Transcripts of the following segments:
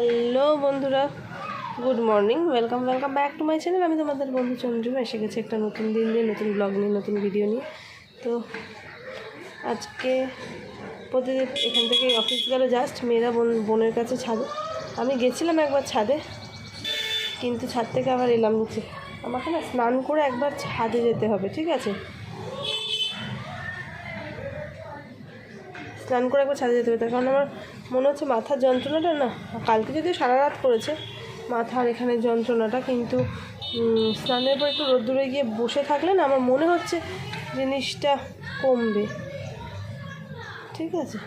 Hello বন্ধুরা, good morning, welcome welcome back to my channel. আমি তোমাদের বন্ধু চন্দ্রিমা এসে গেছি একটা নতুন দিন দিয়ে নতুন ব্লগ নিয়ে, নতুন ভিডিও নিয়ে। তো আজকে প্রতিদিন এখান থেকে অফিস গেল জাস্ট মেয়েরা বোন, বোনের কাছে ছাদে। আমি গেছিলাম একবার ছাদে, কিন্তু ছাদ থেকে আবার এলাম নিচে। আমাকে না স্নান করে একবার ছাদে যেতে হবে, ঠিক আছে? স্নান করে একবার ছাদে যেতে হবে, তার কারণ আমার মনে হচ্ছে মাথার যন্ত্রণাটা না, কালকে যদিও সারা রাত করেছে মাথার এখানে যন্ত্রণাটা, কিন্তু স্নানের পর একটু রোদ্দুরে গিয়ে বসে থাকলে না আমার মনে হচ্ছে জিনিসটা কমবে। ঠিক আছে?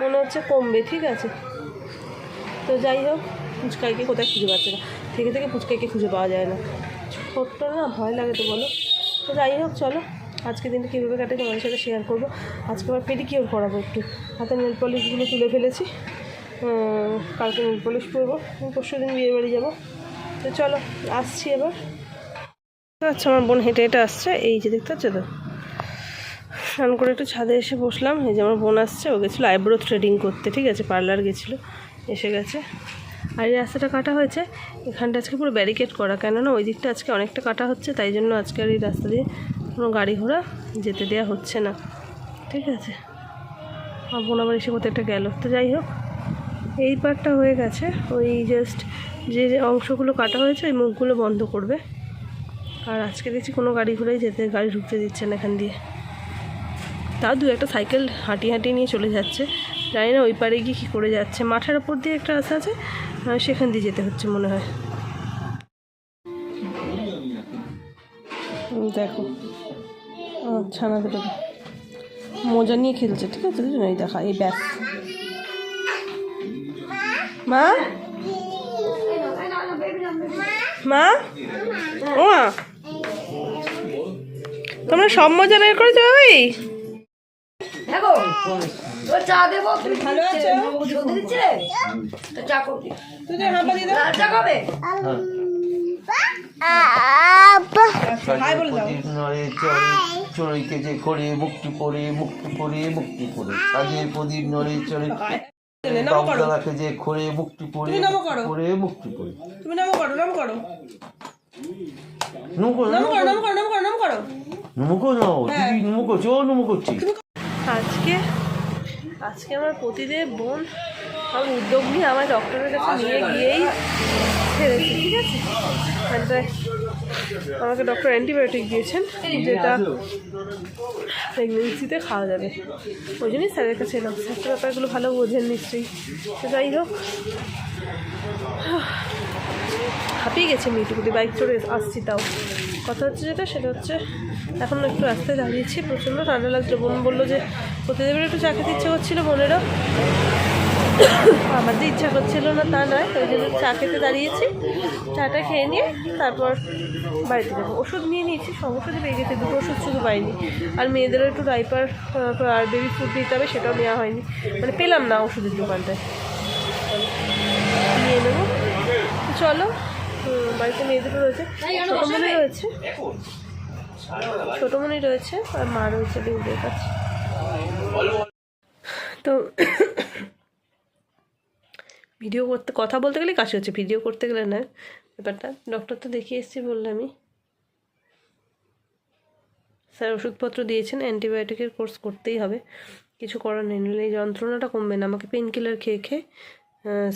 মনে হচ্ছে কমবে, ঠিক আছে? তো যাই হোক ফুচকাইকে কোথায় খুঁজে পাচ্ছে না। থেকে থেকে ফুচকাইকে খুঁজে পাওয়া যায় না। ছোট্ট না, ভয় লাগে তো বলো। তো যাই হোক, চলো। আজকে দিনটা কীভাবে কাটে তোমাদের সাথে শেয়ার করব। আজকে আবার পেডিকিওর করাবো একটু? হাতে নেল পলিশগুলো তুলে ফেলেছি। কালকে নেল পলিশ করব পরশু দিন বিয়ে বাড়ি যাব। তো চলো, আসছি এবার। আচ্ছা আমার বোন হেঁটে হেঁটে আসছে। এই যে দেখতে পাচ্ছ তো? স্নান করে একটু ছাদে এসে বসলাম। এই যে আমার বোন আসছে। ও গেছিল আইব্রো থ্রেডিং করতে, ঠিক আছে? পার্লার গেছিল, এসে গেছে। আর এই রাস্তাটা কাটা হয়েছে। এখানটা আজকে পুরো ব্যারিকেড করা। কেননা ওই দিকটা আজকে অনেকটা কাটা হচ্ছে, তাই জন্য আজকে আর এই রাস্তা দিয়ে গাড়ি ঘোড়া যেতে দেওয়া হচ্ছে না। ঠিক আছে? আমার বোন আবার এসে কোথাও একটা গেল। তো যাই হোক, এই পার্টটা হয়ে গেছে। ওই জাস্ট যে অংশগুলো কাটা হয়েছে, ওই মুখগুলো বন্ধ করবে। আর আজকে দেখছি কোনো গাড়ি ঘোড়াই যেতে, গাড়ি ঢুকতে দিচ্ছে না এখান দিয়ে। তাও দু একটা সাইকেল হাঁটিয়ে হাঁটিয়ে নিয়ে চলে যাচ্ছে। জানি না ওই পারে গিয়ে কী করে যাচ্ছে। মাঠের ওপর দিয়ে একটা রাস্তা আছে সেখান দিয়ে যেতে হচ্ছে মনে হয়। দেখো আমার ছানা দুটো মোজা নিয়ে খেলছে ঠিক আছে দুজন এই দেখা এই ব্যাগ মা মা ও মা তোমরা সব মজা বের করেছ ভাই দেখো চা দেবো তুমি ভালো আছো চা প্রদীপ নড়ে চড়ে চড়িকে যে করে মুক্তি করে মুক্তি করে মুক্তি করে। কাজে প্রদীপ নড়ে চড়ে বাবুদাদাকে যে করে মুক্তি মুক্তি করে। তুমি নাম করো নাম করো। নুমুকো নাম করো নাম করো নাম করো নাম করো। নুমুকো নাও দিদি নুমুকো চো নুমু আজকে আজকে আমার প্রতিদেব বোন আমার উদ্যোগ নিয়ে আমার ডক্টরের কাছে নিয়ে গিয়েই ছেড়েছি ঠিক আছে? আমাকে ডক্টর অ্যান্টিবায়োটিক দিয়েছেন, যেটা প্রেগনেন্সিতে খাওয়া যাবে। ওই জন্যই স্যারের কাছে এলাম। স্যার ব্যাপারগুলো ভালো বোঝেন নিশ্চয়ই। তো যাই হোক, হাঁপিয়ে গেছে মেয়েটুকুটি বাইক চড়ে আসছি তাও। কথা হচ্ছে যেটা, সেটা হচ্ছে এখন একটু রাস্তায় দাঁড়িয়েছি, প্রচণ্ড ঠান্ডা লাগছে। বোন বলল যে প্রতিদেবের একটু চা খেতে ইচ্ছে করছিল বোনেরও। আমার যে ইচ্ছা করছিল না তা নয় ওই জন্য চা খেতে দাঁড়িয়েছি। চাটা খেয়ে নিয়ে তারপর বাড়িতে যাব। ওষুধ নিয়ে নিয়েছি সব ওষুধই পেয়ে গেছে, দুটো ওষুধ শুধু পাইনি। আর মেয়েদেরও একটু ডাইপার আর বেবি ফুড দিতে হবে, সেটাও নেওয়া হয়নি। মানে পেলাম না ওষুধের দোকানটায়। নিয়ে নেব। চলো বাড়িতে মেয়েদেরও রয়েছে। ছোটোমণি রয়েছে। ছোটো ছোটোমণি রয়েছে, আর মা রয়েছে ডিউটির কাছে তো ভিডিও করতে, কথা বলতে গেলে কাশি হচ্ছে ভিডিও করতে গেলে না। ব্যাপারটা ডক্টর তো দেখিয়ে এসেছি বললামই স্যার ওষুধপত্র দিয়েছেন অ্যান্টিবায়োটিকের কোর্স করতেই হবে। কিছু করার নেই নইলে এই যন্ত্রণাটা কমবে না। আমাকে পেন কিলার খেয়ে খেয়ে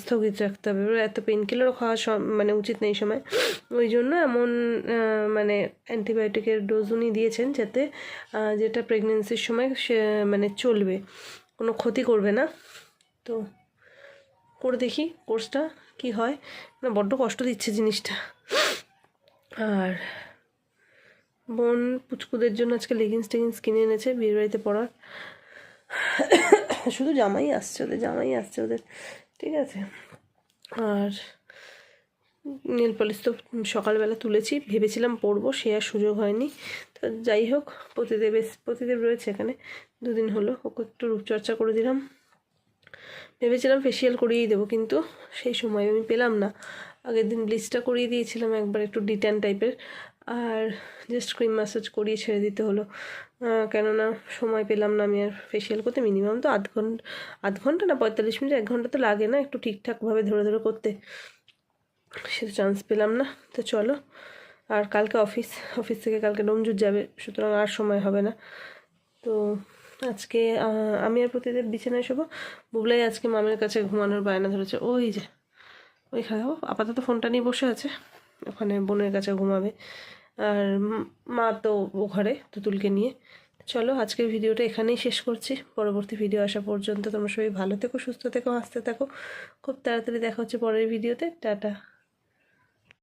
স্থগিত রাখতে হবে। এবার এত পেন কিলারও খাওয়া মানে উচিত নেই সময়। ওই জন্য এমন মানে অ্যান্টিবায়োটিকের ডোজ উনি দিয়েছেন যাতে যেটা প্রেগনেন্সির সময় সে মানে চলবে। কোনো ক্ষতি করবে না। তো করে দেখি কোর্সটা কি হয়। না, বড্ড কষ্ট দিচ্ছে জিনিসটা। আর বোন পুচকুদের জন্য আজকে লেগিংস টেগিংস কিনে এনেছে, বিয়ের বাড়িতে পড়ার শুধু জামাই আসছে ওদের, জামাই আসছে ওদের। ঠিক আছে। আর নীল পলিশ তো সকালবেলা তুলেছি, ভেবেছিলাম পরবো, সে আর সুযোগ হয়নি। তো যাই হোক প্রতিদেব প্রতিদেব রয়েছে এখানে। দুদিন হলো, ওকে একটু রূপচর্চা করে দিলাম। ভেবেছিলাম ফেসিয়াল করিয়েই দেবো, কিন্তু সেই সময় আমি পেলাম না। আগের দিন ব্লিচটা করিয়ে দিয়েছিলাম একবার একটু ডিট্যান টাইপের আর জাস্ট ক্রিম ম্যাসাজ করিয়ে ছেড়ে দিতে হলো। কেননা সময় পেলাম না আমি আর ফেসিয়াল করতে মিনিমাম তো আধ ঘণ্টা আধ ঘণ্টা না পঁয়তাল্লিশ মিনিট, এক ঘণ্টা তো লাগে না একটু ঠিকঠাকভাবে ধরে ধরে করতে। সেটা চান্স পেলাম না। তো চলো, আর কালকে অফিস অফিস থেকে কালকে ডোমজুর যাবে, সুতরাং আর সময় হবে না। তো আজকে আমি আর প্রতিদিন বিছানায় শোবো। বুবলাই আজকে মামের কাছে ঘুমানোর বায়না ধরেছে। ওই যে ওইখানে আপাতত ফোনটা নিয়ে বসে আছে। ওখানে বোনের কাছে ঘুমাবে। আর মা তো ও ঘরে, তুতুলকে নিয়ে। চলো, আজকের ভিডিওটা এখানেই শেষ করছি। পরবর্তী ভিডিও আসা পর্যন্ত তোমরা সবাই ভালো থেকো, সুস্থ থেকো, হাসতে থাকো। খুব তাড়াতাড়ি দেখা হচ্ছে পরের ভিডিওতে। টাটা।